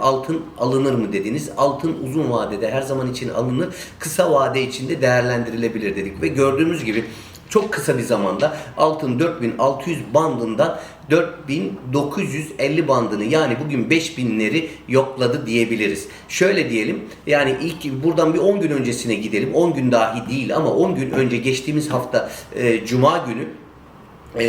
Altın alınır mı dediniz. Altın uzun vadede her zaman için alınır. Kısa vade içinde değerlendirilebilir dedik. Ve gördüğümüz gibi çok kısa bir zamanda altın 4600 bandından 4950 bandını yani bugün 5000'leri yokladı diyebiliriz. Şöyle diyelim yani ilk buradan bir 10 gün öncesine gidelim. 10 gün dahi değil ama 10 gün önce geçtiğimiz hafta e, cuma günü ee,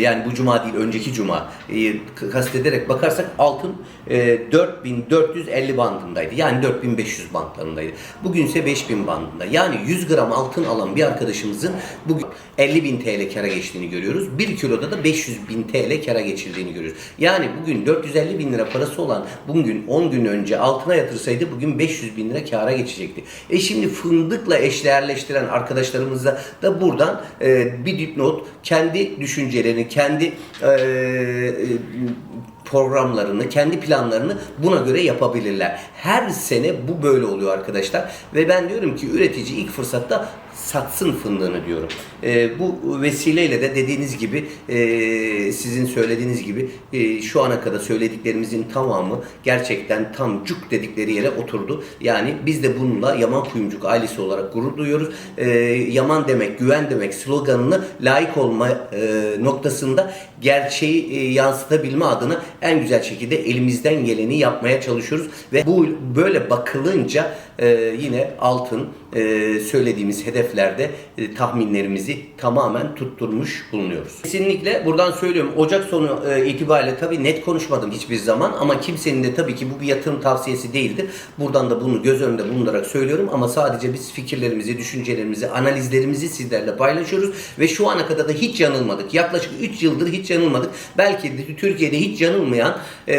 yani bu cuma değil önceki cuma e, kastederek bakarsak altın e, 4450 bandındaydı. Yani 4500 bandlarındaydı. Bugün ise 5000 bandında. Yani 100 gram altın alan bir arkadaşımızın bugün 50.000 TL kara geçtiğini görüyoruz. 1 kiloda da 500.000 TL kara geçirdiğini görüyoruz. Yani bugün 450 bin lira parası olan bugün 10 gün önce altına yatırsaydı bugün 500 bin lira kara geçecekti. E şimdi fındıkla eşdeğerleştiren arkadaşlarımıza da buradan e, bir dipnot kendi düşüncelerini, kendi e, programlarını, kendi planlarını buna göre yapabilirler. Her sene bu böyle oluyor arkadaşlar. Ve ben diyorum ki üretici ilk fırsatta satsın fındığını diyorum. E, bu vesileyle de dediğiniz gibi e, sizin söylediğiniz gibi e, şu ana kadar söylediklerimizin tamamı gerçekten tam cuk dedikleri yere oturdu. Yani biz de bununla Yaman Kuyumcuk ailesi olarak gurur duyuyoruz. E, Yaman demek, güven demek sloganını layık olma e, noktasında gerçeği e, yansıtabilme adına en güzel şekilde elimizden geleni yapmaya çalışıyoruz. Ve bu böyle bakılınca e, yine altın e, söylediğimiz hedeflerde e, tahminlerimizi tamamen tutturmuş bulunuyoruz. Kesinlikle buradan söylüyorum Ocak sonu e, itibariyle tabii net konuşmadım hiçbir zaman ama kimsenin de tabii ki bu bir yatırım tavsiyesi değildir. Buradan da bunu göz önünde bulundurarak söylüyorum ama sadece biz fikirlerimizi, düşüncelerimizi, analizlerimizi sizlerle paylaşıyoruz ve şu ana kadar da hiç yanılmadık. Yaklaşık 3 yıldır hiç yanılmadık. Belki de Türkiye'de hiç yanılmayan e,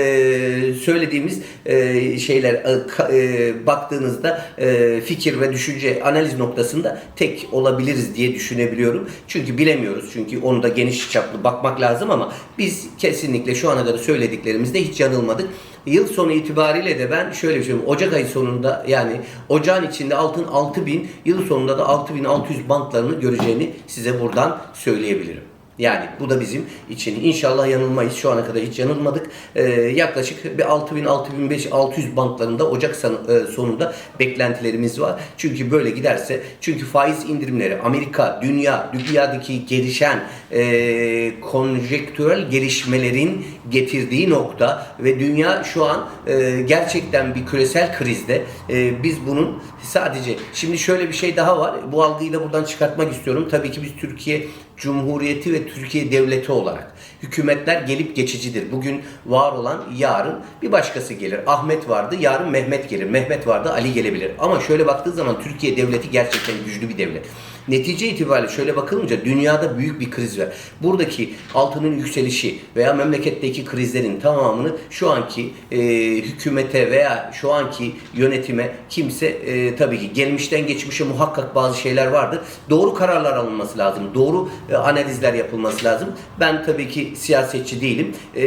söylediğimiz e, şeyler e, e, baktığınızda e, fikir ve düşünce analiz noktasında tek olabiliriz diye düşünebiliyorum. Çünkü bilemiyoruz. Çünkü onu da geniş çaplı bakmak lazım ama biz kesinlikle şu ana kadar söylediklerimizde hiç yanılmadık. Yıl sonu itibariyle de ben şöyle bir şey. Ocak ayı sonunda yani ocağın içinde altın 6000, yıl sonunda da 6600 bantlarını göreceğini size buradan söyleyebilirim. Yani bu da bizim için inşallah yanılmayız. Şu ana kadar hiç yanılmadık. Ee, yaklaşık bir 6000 6500 600 bantlarında Ocak e, sonunda beklentilerimiz var. Çünkü böyle giderse çünkü faiz indirimleri Amerika, dünya, dünyadaki gelişen e, konjektürel gelişmelerin getirdiği nokta ve dünya şu an e, gerçekten bir küresel krizde. E, biz bunun sadece şimdi şöyle bir şey daha var. Bu algıyı da buradan çıkartmak istiyorum. Tabii ki biz Türkiye Cumhuriyeti ve Türkiye Devleti olarak hükümetler gelip geçicidir. Bugün var olan yarın bir başkası gelir. Ahmet vardı, yarın Mehmet gelir. Mehmet vardı, Ali gelebilir. Ama şöyle baktığı zaman Türkiye Devleti gerçekten güçlü bir devlet. Netice itibariyle şöyle bakılınca dünyada büyük bir kriz var. Buradaki altının yükselişi veya memleketteki krizlerin tamamını şu anki e, hükümete veya şu anki yönetime kimse e, tabii ki gelmişten geçmişe muhakkak bazı şeyler vardır. Doğru kararlar alınması lazım. Doğru e, analizler yapılması lazım. Ben tabii ki siyasetçi değilim. E,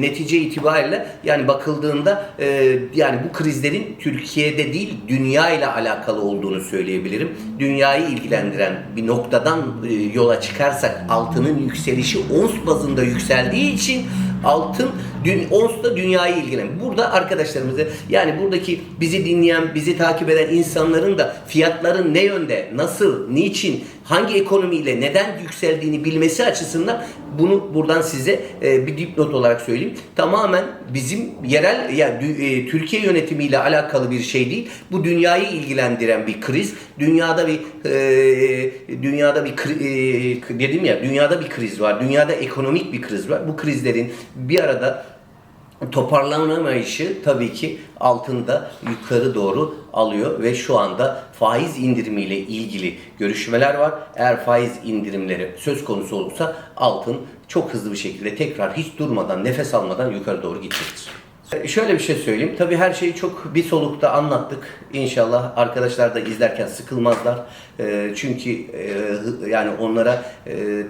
netice itibariyle yani bakıldığında e, yani bu krizlerin Türkiye'de değil dünya ile alakalı olduğunu söyleyebilirim. Dünyayı ilgilendiren bir noktadan e, yola çıkarsak altının yükselişi ons bazında yükseldiği için altın dün ons da dünyayı ilgilen. Burada arkadaşlarımızı yani buradaki bizi dinleyen, bizi takip eden insanların da fiyatların ne yönde, nasıl, niçin, hangi ekonomiyle neden yükseldiğini bilmesi açısından bunu buradan size e, bir dipnot olarak söyleyeyim. Tamamen bizim yerel yani e, Türkiye yönetimiyle alakalı bir şey değil. Bu dünyayı ilgilendiren bir kriz. Dünyada bir e, dünyada bir e, dedim ya dünyada bir kriz var. Dünyada ekonomik bir kriz var. Bu krizlerin bir arada toparlanamayışı tabii ki altında yukarı doğru alıyor ve şu anda faiz indirimiyle ilgili görüşmeler var. Eğer faiz indirimleri söz konusu olursa altın çok hızlı bir şekilde tekrar hiç durmadan, nefes almadan yukarı doğru gidecektir. E, Şöyle bir şey söyleyeyim. Tabii her şeyi çok bir solukta anlattık. İnşallah arkadaşlar da izlerken sıkılmazlar. E, çünkü e, yani onlara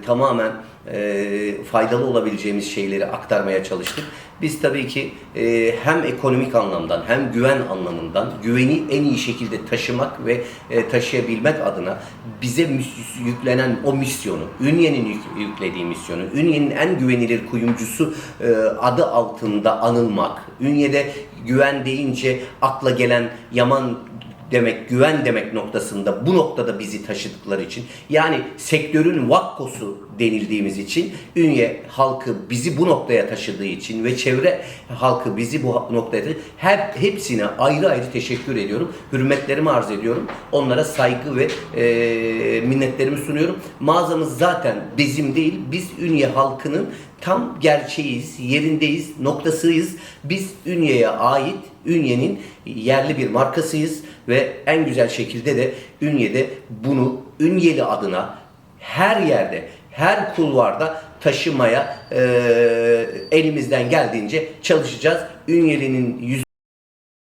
tamamen e, faydalı olabileceğimiz şeyleri aktarmaya çalıştık. Biz tabii ki e, hem ekonomik anlamdan hem güven anlamından güveni en iyi şekilde taşımak ve e, taşıyabilmek adına bize yüklenen o misyonu, Ünye'nin yük- yüklediği misyonu, Ünye'nin en güvenilir kuyumcusu e, adı altında anılmak, Ünye'de güven deyince akla gelen Yaman demek, güven demek noktasında bu noktada bizi taşıdıkları için yani sektörün vakkosu denildiğimiz için Ünye halkı bizi bu noktaya taşıdığı için ve çevre halkı bizi bu noktaya taşı- hep hepsine ayrı ayrı teşekkür ediyorum. Hürmetlerimi arz ediyorum. Onlara saygı ve e, minnetlerimi sunuyorum. Mağazamız zaten bizim değil. Biz Ünye halkının tam gerçeğiyiz, yerindeyiz, noktasıyız. Biz Ünye'ye ait, Ünye'nin yerli bir markasıyız ve en güzel şekilde de Ünye'de bunu Ünyeli adına her yerde, her kulvarda taşımaya eee, elimizden geldiğince çalışacağız. Ünyeli'nin yüz